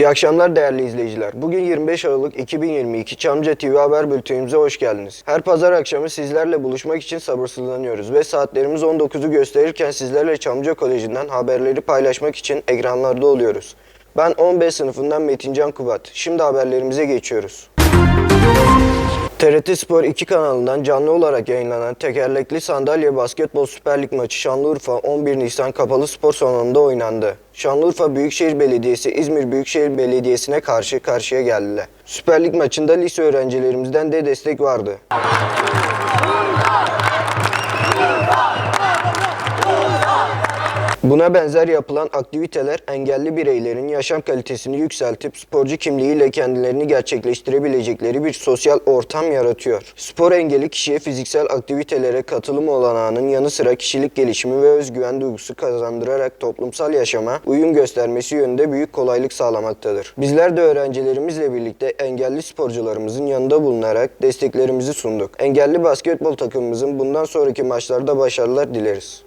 İyi akşamlar değerli izleyiciler. Bugün 25 Aralık 2022 Çamlıca TV Haber Bültenimize hoş geldiniz. Her pazar akşamı sizlerle buluşmak için sabırsızlanıyoruz ve saatlerimiz 19'u gösterirken sizlerle Çamlıca Koleji'nden haberleri paylaşmak için ekranlarda oluyoruz. Ben 15 sınıfından Metincan Kubat. Şimdi haberlerimize geçiyoruz. TRT Spor 2 kanalından canlı olarak yayınlanan tekerlekli sandalye basketbol Süper Lig maçı Şanlıurfa 11 Nisan kapalı spor salonunda oynandı. Şanlıurfa Büyükşehir Belediyesi İzmir Büyükşehir Belediyesi'ne karşı karşıya geldiler. Süper Lig maçında lise öğrencilerimizden de destek vardı. Buna benzer yapılan aktiviteler engelli bireylerin yaşam kalitesini yükseltip sporcu kimliğiyle kendilerini gerçekleştirebilecekleri bir sosyal ortam yaratıyor. Spor engelli kişiye fiziksel aktivitelere katılım olanağının yanı sıra kişilik gelişimi ve özgüven duygusu kazandırarak toplumsal yaşama uyum göstermesi yönünde büyük kolaylık sağlamaktadır. Bizler de öğrencilerimizle birlikte engelli sporcularımızın yanında bulunarak desteklerimizi sunduk. Engelli basketbol takımımızın bundan sonraki maçlarda başarılar dileriz.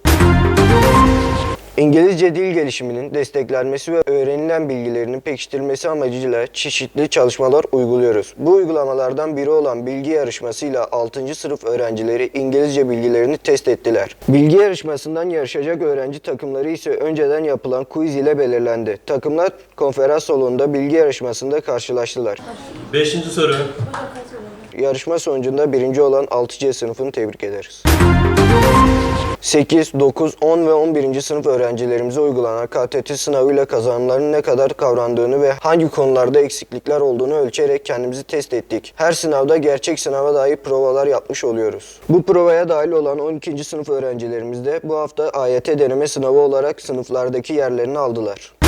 İngilizce dil gelişiminin desteklenmesi ve öğrenilen bilgilerinin pekiştirilmesi amacıyla çeşitli çalışmalar uyguluyoruz. Bu uygulamalardan biri olan bilgi yarışmasıyla 6. sınıf öğrencileri İngilizce bilgilerini test ettiler. Bilgi yarışmasından yarışacak öğrenci takımları ise önceden yapılan quiz ile belirlendi. Takımlar konferans salonunda bilgi yarışmasında karşılaştılar. Beşinci soru. Yarışma sonucunda birinci olan 6C sınıfını tebrik ederiz. 8, 9, 10 ve 11. sınıf öğrencilerimize uygulanan KTT sınavıyla kazanımların ne kadar kavrandığını ve hangi konularda eksiklikler olduğunu ölçerek kendimizi test ettik. Her sınavda gerçek sınava dair provalar yapmış oluyoruz. Bu provaya dahil olan 12. sınıf öğrencilerimiz de bu hafta AYT deneme sınavı olarak sınıflardaki yerlerini aldılar.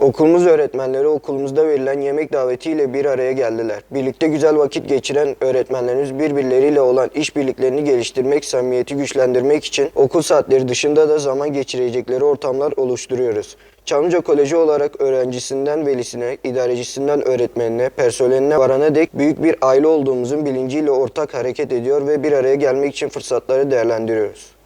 Okulumuz öğretmenleri okulumuzda verilen yemek davetiyle bir araya geldiler. Birlikte güzel vakit geçiren öğretmenlerimiz birbirleriyle olan işbirliklerini geliştirmek, samimiyeti güçlendirmek için okul saatleri dışında da zaman geçirecekleri ortamlar oluşturuyoruz. Çamlıca Koleji olarak öğrencisinden velisine, idarecisinden öğretmenine, personeline varana dek büyük bir aile olduğumuzun bilinciyle ortak hareket ediyor ve bir araya gelmek için fırsatları değerlendiriyoruz.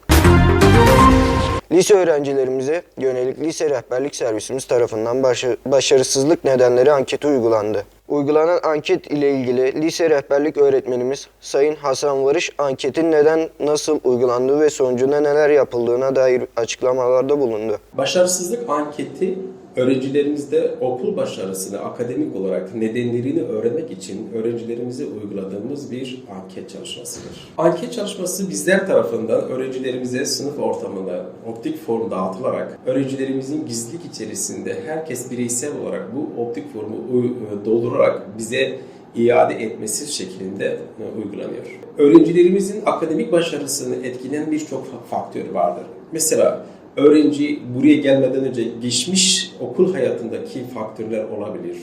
Lise öğrencilerimize yönelik lise rehberlik servisimiz tarafından başa- başarısızlık nedenleri anketi uygulandı. Uygulanan anket ile ilgili lise rehberlik öğretmenimiz Sayın Hasan Varış anketin neden nasıl uygulandığı ve sonucunda neler yapıldığına dair açıklamalarda bulundu. Başarısızlık anketi öğrencilerimizde okul başarısını akademik olarak nedenlerini öğrenmek için öğrencilerimize uyguladığımız bir anket çalışmasıdır. Anket çalışması bizler tarafından öğrencilerimize sınıf ortamında optik form dağıtılarak öğrencilerimizin gizlilik içerisinde herkes bireysel olarak bu optik formu uy- doldurarak bize iade etmesi şeklinde e, uygulanıyor. Öğrencilerimizin akademik başarısını etkileyen birçok fa- faktör vardır. Mesela öğrenci buraya gelmeden önce geçmiş okul hayatındaki faktörler olabilir.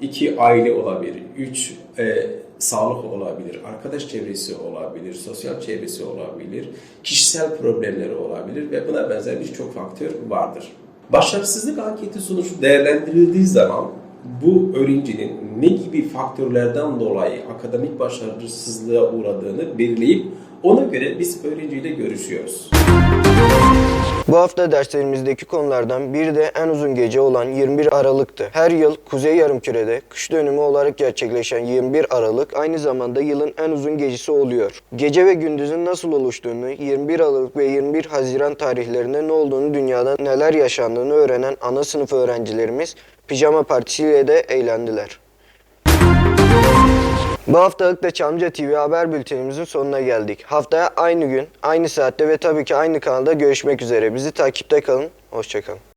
İki aile olabilir. Üç e, sağlık olabilir. Arkadaş çevresi olabilir. Sosyal çevresi olabilir. Kişisel problemleri olabilir ve buna benzer birçok faktör vardır. Başarısızlık anketi sonucu değerlendirildiği zaman bu öğrencinin ne gibi faktörlerden dolayı akademik başarısızlığa uğradığını belirleyip ona göre biz öğrenciyle görüşüyoruz. Bu hafta derslerimizdeki konulardan biri de en uzun gece olan 21 Aralık'tı. Her yıl Kuzey Yarımküre'de kış dönümü olarak gerçekleşen 21 Aralık aynı zamanda yılın en uzun gecesi oluyor. Gece ve gündüzün nasıl oluştuğunu, 21 Aralık ve 21 Haziran tarihlerinde ne olduğunu, dünyada neler yaşandığını öğrenen ana sınıf öğrencilerimiz pijama partisiyle de eğlendiler. Bu haftalık da Çamlıca TV haber bültenimizin sonuna geldik. Haftaya aynı gün, aynı saatte ve tabii ki aynı kanalda görüşmek üzere. Bizi takipte kalın. Hoşçakalın.